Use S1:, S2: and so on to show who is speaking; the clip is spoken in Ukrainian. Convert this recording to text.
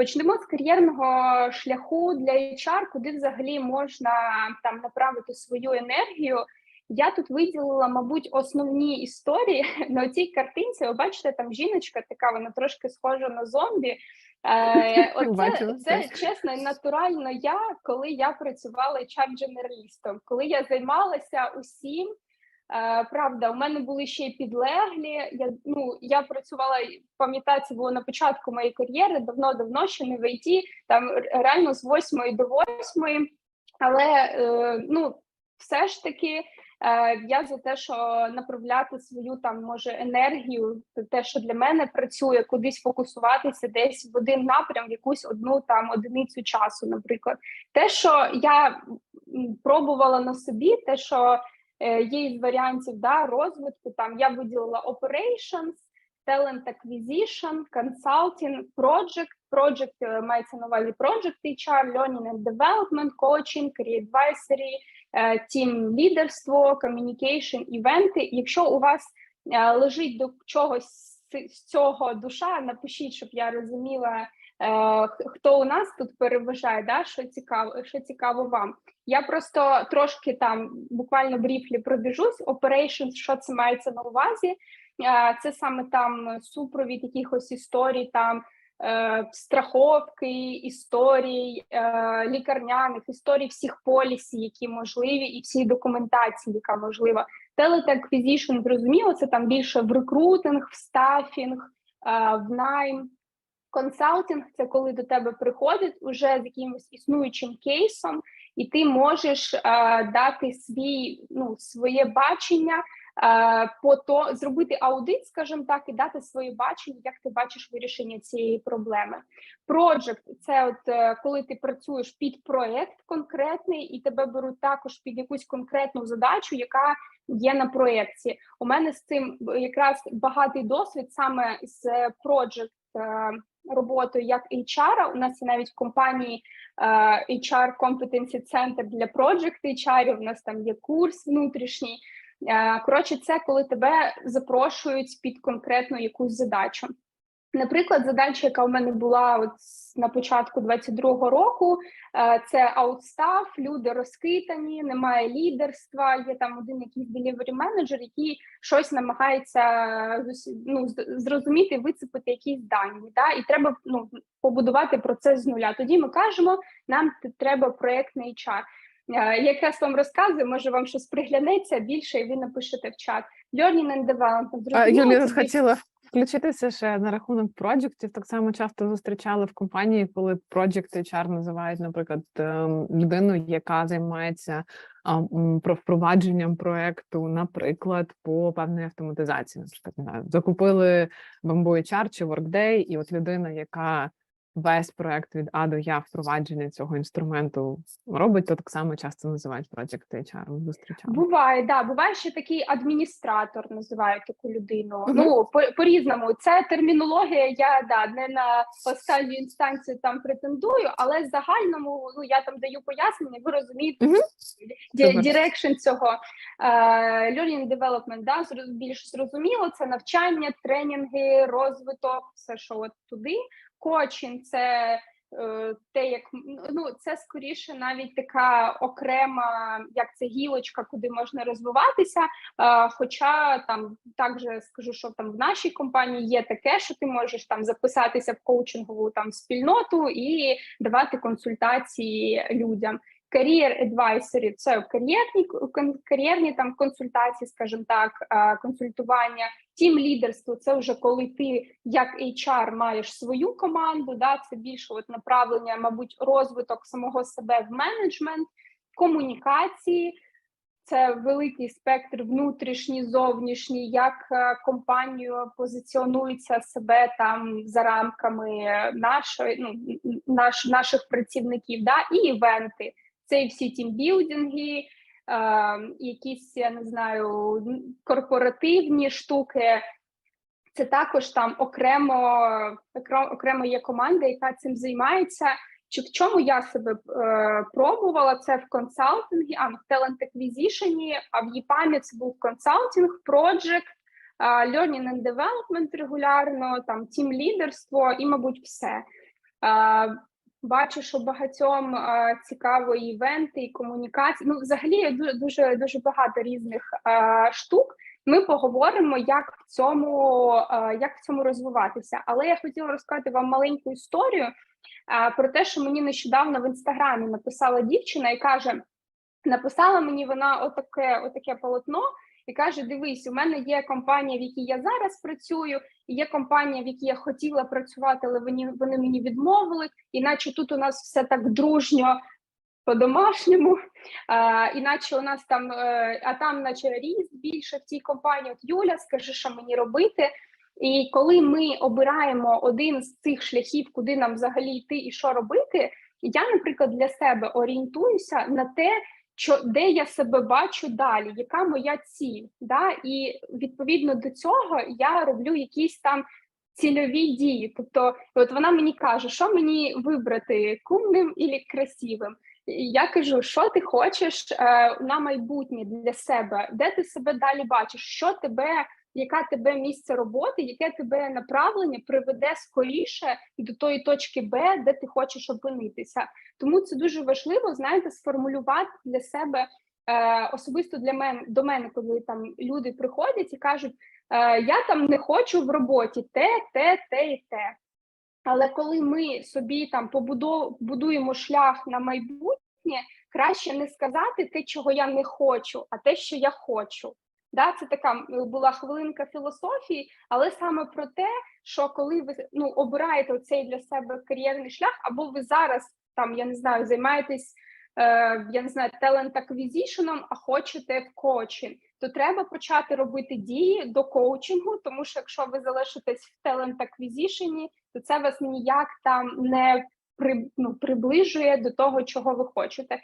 S1: Почнемо з кар'єрного шляху для HR, куди взагалі можна там направити свою енергію. Я тут виділила, мабуть, основні історії на цій картинці. Ви бачите, там жіночка така, вона трошки схожа на зомбі. Е, Оце це чесно і натурально. Я коли я працювала HR-дженералістом, коли я займалася усім. Е, правда, у мене були ще й підлеглі. Я ну я працювала, пам'ятаю, це було на початку моєї кар'єри, давно-давно ще не в ІТ, там реально з восьмої до восьмої. Але е, ну, все ж таки Е, я за те, що направляти свою там може енергію, те, що для мене працює, кудись фокусуватися, десь в один напрям, в якусь одну там одиницю часу. Наприклад, те, що я пробувала на собі, те, що є із варіантів да, розвитку, там я виділила operations, talent acquisition, consulting, project, project е, мається на увазі project HR, learning and development, coaching, career advisory, тім лідерство, комунікейшн, івенти. Якщо у вас е, лежить до чогось з цього душа, напишіть, щоб я розуміла. Е, хто у нас тут переважає, да, що цікаво, що цікаво вам? Я просто трошки там буквально бріфлі пробіжусь. Operations, що це мається на увазі? Е, це саме там супровід якихось історій, там Е, страховки, історій, лікарняних, історій всіх полісів, які можливі, і всій документації, яка можлива. Телетаквізішн, зрозуміло, це там більше в рекрутинг, в стафінг, в найм. Консалтинг це коли до тебе приходить уже з якимось існуючим кейсом, і ти можеш е, дати свій ну своє бачення Е, по то зробити аудит, скажімо так, і дати своє бачення, як ти бачиш вирішення цієї проблеми. Project – це от е, коли ти працюєш під проект конкретний, і тебе беруть також під якусь конкретну задачу, яка є на проєкті. У мене з цим якраз багатий досвід саме з project е, роботою як HR. У нас є навіть в компанії HR Competency Center для Project HR, У нас там є курс внутрішній. Е, коротше, це коли тебе запрошують під конкретну якусь задачу. Наприклад, задача, яка у мене була от на початку 22-го року, е, це аутстаф, люди розкитані, немає лідерства. Є там один якийсь delivery менеджер, який щось намагається ну, зрозуміти, вицепити якісь дані. Да? І треба ну, побудувати процес з нуля. Тоді ми кажемо, нам треба проєктний HR. Якраз вам розказую, може вам щось приглянеться більше, і ви напишете в чат. Learning and development.
S2: Юлія хотіла включитися ще на рахунок проджектів. Так само часто зустрічали в компанії, коли проджект HR називають, наприклад, ем, людину, яка займається про впровадженням проекту, наприклад, по певної автоматизації. Наприклад, закупили Bamboo HR чи Workday, і от людина, яка весь проект від А до Я впровадження цього інструменту робить, то так само часто називають Project HR. Зустрічали.
S1: Буває, да, буває ще такий адміністратор, називають таку людину. Uh -huh. Ну по, по різному це термінологія. Я да не на останню інстанцію там претендую, але в загальному ну я там даю пояснення. Ви розумієте uh -huh. дірекшн цього uh, learning development, да, більш зрозуміло. Це навчання, тренінги, розвиток, все що от туди кочин, це е, те, як ну це скоріше навіть така окрема, як це гілочка, куди можна розвиватися. Хоча там також скажу, що там в нашій компанії є таке, що ти можеш там записатися в коучингову там спільноту і давати консультації людям. Advisory – це кар'єрні кар'єрні там консультації, скажімо так, консультування. Тім лідерство це вже коли ти як HR маєш свою команду. Да, це більше от направлення, мабуть, розвиток самого себе в менеджмент, комунікації. Це великий спектр внутрішній, зовнішній, як компанію позиціонується себе там за рамками нашої ну наш, наших працівників, да, і івенти це і всі тімбілдинги, якісь я не знаю, корпоративні штуки. Це також там окремо окремо є команда, яка цим займається. Чи в чому я себе е, пробувала? Це в консалтингі, а в Talent Acquisition, а в ЄПАМі це був консалтинг, project, learning and development регулярно, там тім лідерство і, мабуть, все. Е, Бачу, що багатьом е, цікаво і івенти, і комунікації. Ну, взагалі ду- дуже дуже багато різних е, штук. Ми поговоримо, як в цьому е, як в цьому розвиватися. Але я хотіла розказати вам маленьку історію е, про те, що мені нещодавно в інстаграмі написала дівчина і каже: написала мені вона отаке, отаке полотно. І каже: Дивись, у мене є компанія, в якій я зараз працюю, і є компанія, в якій я хотіла працювати, але вони, вони мені відмовили. Іначе тут у нас все так дружньо по-домашньому, а, іначе у нас там, е, а там, наче ріст більше в цій компанії. От Юля, скажи, що мені робити. І коли ми обираємо один з цих шляхів, куди нам взагалі йти і що робити, я, наприклад, для себе орієнтуюся на те, де я себе бачу далі, яка моя ціль. Да? І відповідно до цього я роблю якісь там цільові дії. Тобто, от вона мені каже, що мені вибрати кумним і красивим. Я кажу, що ти хочеш е, на майбутнє для себе, де ти себе далі бачиш, що тебе, яка тебе місце роботи, яке тебе направлення приведе скоріше до тої точки Б, де ти хочеш опинитися. Тому це дуже важливо, знаєте, сформулювати для себе е, особисто для мене до мене, коли там люди приходять і кажуть, е, я там не хочу в роботі те, те, те і те. Але коли ми собі там побудо- будуємо шлях на майбутнє, краще не сказати те, чого я не хочу, а те, що я хочу. Да, це така була хвилинка філософії, але саме про те, що коли ви ну, обираєте цей для себе кар'єрний шлях, або ви зараз там, я не знаю, займаєтесь, е, я не знаю, talent acquisition, а хочете в коучинг, то треба почати робити дії до коучингу, тому що якщо ви залишитесь в talent acquisition, то це вас ніяк там не при, ну, приближує до того, чого ви хочете.